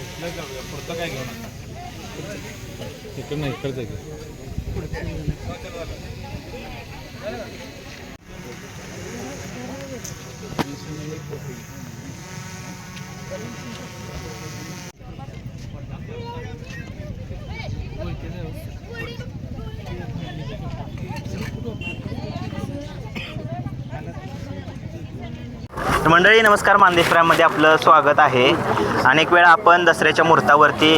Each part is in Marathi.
पुढचं काय घेऊ नका तिकडनं इकडचं घे. मंडळी नमस्कार. मानदेशप्राममध्ये आपलं स्वागत आहे. अनेक वेळा आपण दसऱ्याच्या मुहूर्तावरती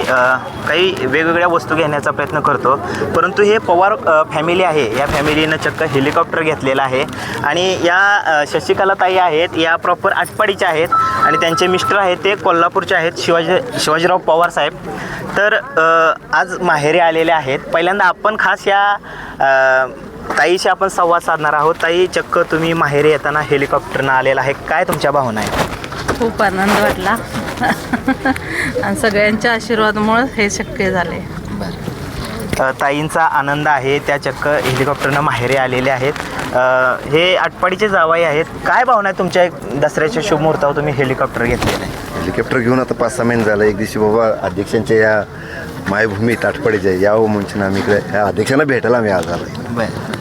काही वेगवेगळ्या वस्तू घेण्याचा प्रयत्न करतो. परंतु हे पवार फॅमिली आहे. या फॅमिलीनं चक्क हेलिकॉप्टर घेतलेलं आहे. आणि या शशिकला ताई आहेत या प्रॉपर आटपाडीच्या आहेत. आणि त्यांचे मिस्टर आहेत ते कोल्हापूरचे आहेत शिवाजी शिवाजीराव पवार साहेब. तर आज माहेरी आलेले आहेत. पहिल्यांदा आपण खास या ताईशी आपण संवाद साधणार आहोत. ताई चक्क तुम्ही माहेरी येताना हेलिकॉप्टरनं आलेला आहे. काय तुमच्या भावना आहे खूप आनंद वाटला. आणि सगळ्यांच्या आशीर्वादामुळं हे शक्य झाले अ, ताईंचा आनंद आहे. त्या चक्क हेलिकॉप्टरनं माहेरी आलेले आहेत. अ, हे आटपाडीचे जावाई आहेत. काय भावना आहे तुमच्या? दसऱ्याच्या शुभ मुहूर्तावर तुम्ही हेलिकॉप्टर घेतलेलं आहे हेलिकॉप्टर घेऊन आता पाच सहा महिने झालं. एक दिवशी बाबा अध्यक्षांच्या या मायभूमी ताटपाडीच्या यावं म्हणून आम्ही इकडे या अध्यक्षांना भेटायला आम्ही आज आलो बरं.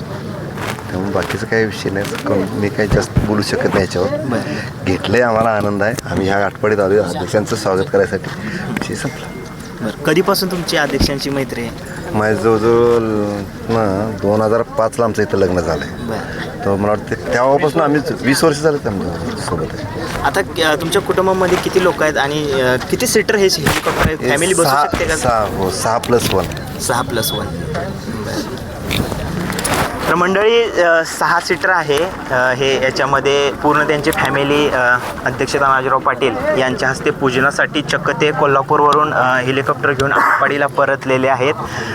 त्यामुळे बाकीचं काही विषय नाही. मी काही जास्त बोलू शकत नाही याच्यावर. बरं. घेतलंय आम्हाला आनंद आहे. आम्ही ह्या आठवडीत आलो अध्यक्षांचं स्वागत करायसाठी. विषय संपला. बरं. कधीपासून तुमची अध्यक्षांची मैत्री आहे? माझं जवळजवळ ना दोन हजार पाचला आमचं इथं लग्न झालं आहे तर मला वाटतं तेव्हापासून आम्ही वीस वर्ष झालं आमच्यासोबत आहे. आता तुमच्या कुटुंबामध्ये किती लोक आहेत आणि किती सीटर हे आहे फॅमिली बसू सहा हो सहा प्लस वन सहा प्लस वन तर मंडळी सहा सीटर आहे. हे याच्यामध्ये पूर्ण त्यांची फॅमिली अध्यक्ष तानाजीराव पाटील यांच्या हस्ते पूजनासाठी चक्क ते कोल्हापूरवरून हेलिकॉप्टर घेऊन आटपाडीला परतलेले आहेत.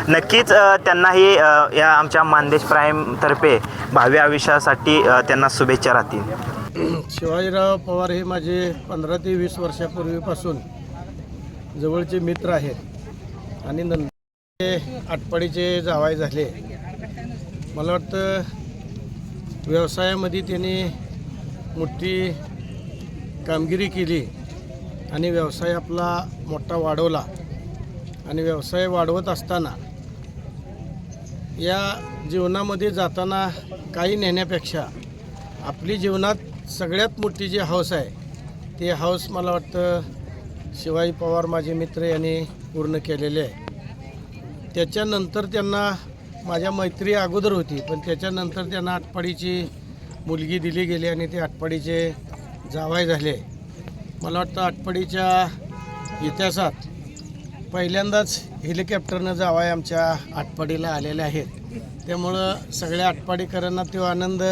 नक्कीच त्यांनाही या आमच्या मानदेश प्राईमतर्फे भावी आयुष्यासाठी त्यांना शुभेच्छा राहतील. शिवाजीराव पवार हे माझे पंधरा ते वीस वर्षापूर्वीपासून जवळचे मित्र आहेत. आणि नंतर आटपाडीचे जावाई झाले. मला वाटतं व्यवसायामध्ये त्यांनी मोठी कामगिरी केली आणि व्यवसाय आपला मोठा वाढवला. आणि व्यवसाय वाढवत असताना या जीवनामध्ये जाताना काही नेण्यापेक्षा आपली जीवनात सगळ्यात मोठी जी हौस आहे ते हौस मला वाटतं शिवाजी पवार माझे मित्र यांनी पूर्ण केलेले आहे. त्याच्यानंतर त्यांना माझ्या मैत्री अगोदर होती पण त्याच्यानंतर त्यांना आटपाडीची मुलगी दिली गेली आणि ते आटपाडीचे जावाय झाले. मला वाटतं आटपाडीच्या इतिहासात पहिल्यांदाच हेलिकॉप्टरनं जावाय आमच्या आटपाडीला आलेले आहेत. त्यामुळं सगळ्या आटपाडीकरांना तो आनंद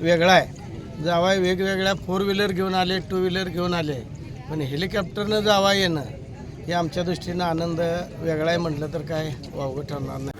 वेगळा आहे. जावाय वेगवेगळ्या फोर व्हीलर घेऊन आले टू व्हीलर घेऊन आले. पण हेलिकॉप्टरनं जावा येणं हे आमच्या दृष्टीनं आनंद वेगळा आहे म्हटलं तर काय वावगं ठरणार नाही.